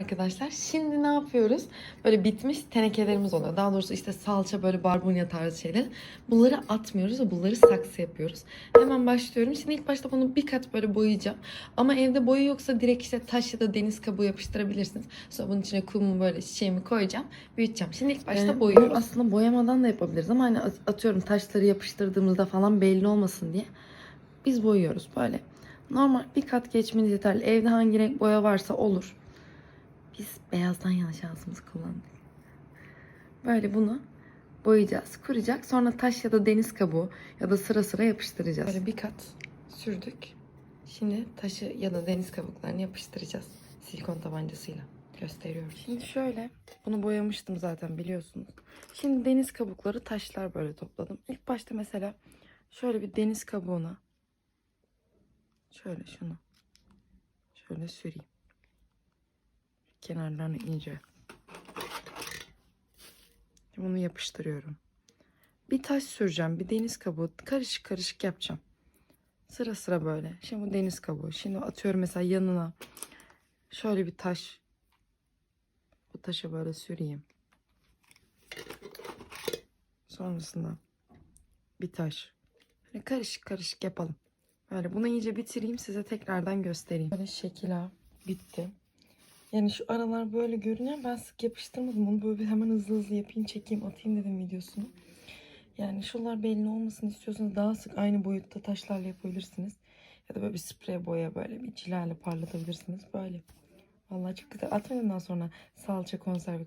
Arkadaşlar şimdi ne yapıyoruz? Böyle bitmiş tenekelerimiz oluyor. Daha doğrusu işte salça böyle barbunya tarzı şeyler. Bunları atmıyoruz ve bunları saksı yapıyoruz. Hemen başlıyorum. Şimdi ilk başta bunu bir kat böyle boyayacağım. Ama evde boya yoksa direkt işte taş ya da deniz kabuğu yapıştırabilirsiniz. Sonra bunun içine kumumu böyle çiçeğimi koyacağım. Büyüteceğim. Şimdi ilk başta Yani boyuyoruz. bunu aslında boyamadan da yapabiliriz ama hani at- atıyorum taşları yapıştırdığımızda falan belli olmasın diye biz boyuyoruz böyle. Normal bir kat geçmeniz yeterli. Evde hangi renk boya varsa olur. Biz beyazdan yana şansımızı kullandık. Böyle bunu boyayacağız, kuracak. Sonra taş ya da deniz kabuğu ya da sıra sıra yapıştıracağız. Böyle bir kat sürdük. Şimdi taşı ya da deniz kabuklarını yapıştıracağız. Silikon tabancasıyla. Gösteriyorum. Şimdi şöyle, bunu boyamıştım zaten biliyorsunuz. Şimdi deniz kabukları taşlar böyle topladım. İlk başta mesela şöyle bir deniz kabuğuna şöyle şunu şöyle süreyim. Kenarlarını ince. Bunu yapıştırıyorum. Bir taş süreceğim, bir deniz kabuğu karışık karışık yapacağım. Sıra sıra böyle. Şimdi bu deniz kabuğu. Şimdi atıyorum mesela yanına şöyle bir taş bu taşa böyle süreyim. Sonrasında bir taş. Böyle karışık karışık yapalım. Böyle bunu iyice bitireyim size tekrardan göstereyim. Böyle şekil. Bitti. Yani şu aralar böyle görünüyor. Ben sık yapıştırmadım. Onu böyle bir hemen hızlı hızlı yapayım, çekeyim, atayım dedim videosunu. Yani şuralar belli olmasın istiyorsanız daha sık aynı boyutta taşlarla yapabilirsiniz. Ya da böyle bir sprey boya böyle bir cilayla parlatabilirsiniz. Böyle. Vallahi çok güzel. Atmayın ondan sonra salça konserve